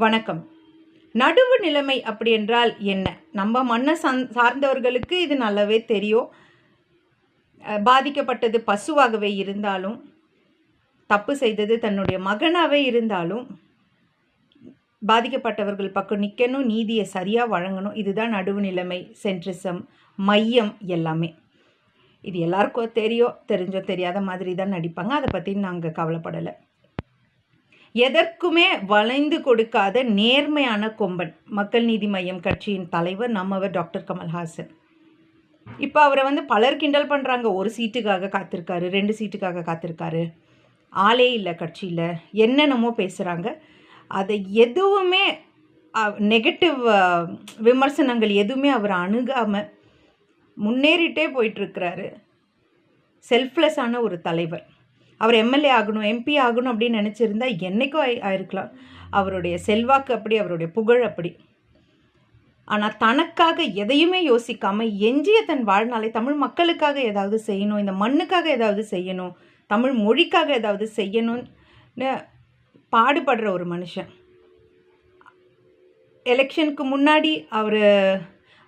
வணக்கம். நடுவு நிலைமை அப்படி என்றால் என்ன? நம்ம மண்ணை சந் சார்ந்தவர்களுக்கு இது நல்லாவே தெரியும். பாதிக்கப்பட்டது பசுவாகவே இருந்தாலும் தப்பு செய்தது தன்னுடைய மகனாகவே இருந்தாலும் பாதிக்கப்பட்டவர்கள் பக்கம் நிற்கணும் நீதியை சரியாக வழங்கணும். இதுதான் நடுவு நிலைமை சென்ட்ரிசம் மையம் எல்லாமே. இது எல்லாருக்கும் தெரியும் தெரிஞ்சோ தெரியாத மாதிரி தான் நடிப்பாங்க. அதை பற்றி நாங்கள் கவலைப்படலை. எதற்குமே வளைந்து கொடுக்காத நேர்மையான கொம்பன். மக்கள் நீதி மையம் கட்சியின் தலைவர் நம்மவர் டாக்டர் கமல்ஹாசன். இப்போ அவரை வந்து பலர் கிண்டல் பண்ணுறாங்க ஒரு சீட்டுக்காக காத்திருக்காரு ரெண்டு சீட்டுக்காக காத்திருக்காரு. ஆளே இல்லை கட்சியில். என்னென்னமோ பேசுகிறாங்க அதை எதுவுமே நெகட்டிவ் விமர்சனங்கள் எதுவுமே அவர் அணுகாமல் முன்னேறிட்டே போயிட்டுருக்கிறாரு செல்ஃப்லெஸ்ஸான ஒரு தலைவர். அவர் எம்எல்ஏ ஆகணும் எம்பி ஆகணும் அப்படின்னு நினச்சிருந்தா என்றைக்கும் ஆயி ஆயிருக்கலாம். அவருடைய செல்வாக்கு அப்படி அவருடைய புகழ் அப்படி. ஆனால் தனக்காக எதையுமே யோசிக்காமல் எஞ்சிய தன் வாழ்நாளை தமிழ் மக்களுக்காக ஏதாவது செய்யணும் இந்த மண்ணுக்காக ஏதாவது செய்யணும் தமிழ் மொழிக்காக ஏதாவது செய்யணும்னு பாடுபடுற ஒரு மனுஷன். எலெக்ஷனுக்கு முன்னாடி அவர்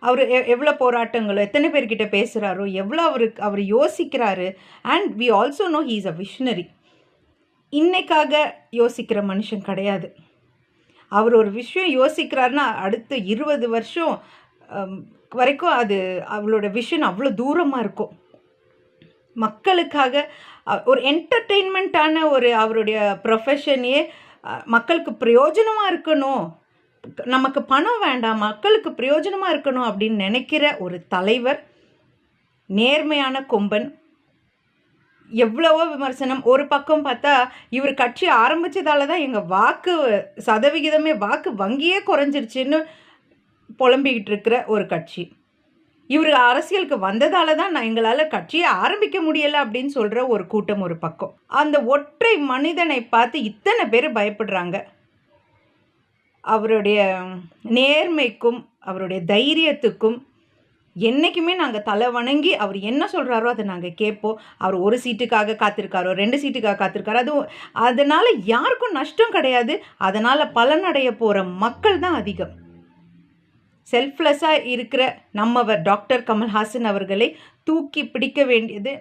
அவர் எவ்வளோ போராட்டங்களோ எத்தனை பேர்கிட்ட பேசுகிறாரோ எவ்வளோ அவருக்கு அவர் யோசிக்கிறாரு. And we also know he is a visionary இன்னைக்காக யோசிக்கிற மனுஷன் கிடையாது. அவர் ஒரு விஷயம் யோசிக்கிறாருன்னா அடுத்த இருபது வருஷம் வரைக்கும் அது அவளோட விஷன் அவ்வளோ தூரமாக இருக்கும். மக்களுக்காக ஒரு என்டர்டெயின்மெண்ட்டான ஒரு அவருடைய ப்ரொஃபஷனையே மக்களுக்கு பிரயோஜனமாக இருக்கணும். நமக்கு பணம் வேண்டாம் மக்களுக்கு பிரயோஜனமாக இருக்கணும் அப்படின்னு நினைக்கிற ஒரு தலைவர் நேர்மையான கொம்பன் எவ்வளவோ விமர்சனம். ஒரு பக்கம் பார்த்தா இவர் கட்சி ஆரம்பித்ததால தான் எங்கள் வாக்கு சதவிகிதமே வாக்கு வங்கியே குறைஞ்சிருச்சுன்னு புலம்பிக்கிட்டு இருக்கிற ஒரு கட்சி. இவர் அரசியலுக்கு வந்ததால தான் நான் எங்களால் கட்சியை ஆரம்பிக்க முடியலை அப்படின்னு சொல்கிற ஒரு கூட்டம் ஒரு பக்கம். அந்த ஒற்றை மனிதனை பார்த்து இத்தனை பேர் பயப்படுறாங்க. அவருடைய நேர்மைக்கும் அவருடைய தைரியத்துக்கும் என்றைக்குமே நாங்கள் தலை வணங்கி அவர் என்ன சொல்கிறாரோ அதை நாங்கள் கேட்போம். அவர் ஒரு சீட்டுக்காக காத்திருக்காரோ ரெண்டு சீட்டுக்காக காத்திருக்காரோ அதுவும் அதனால் யாருக்கும் நஷ்டம் கிடையாது. அதனால் பலனடைய போகிற மக்கள் தான் அதிகம். செல்ஃப்லெஸ்ஸாக இருக்கிற நம்மவர் டாக்டர் கமல்ஹாசன் அவர்களை தூக்கி பிடிக்க வேண்டியது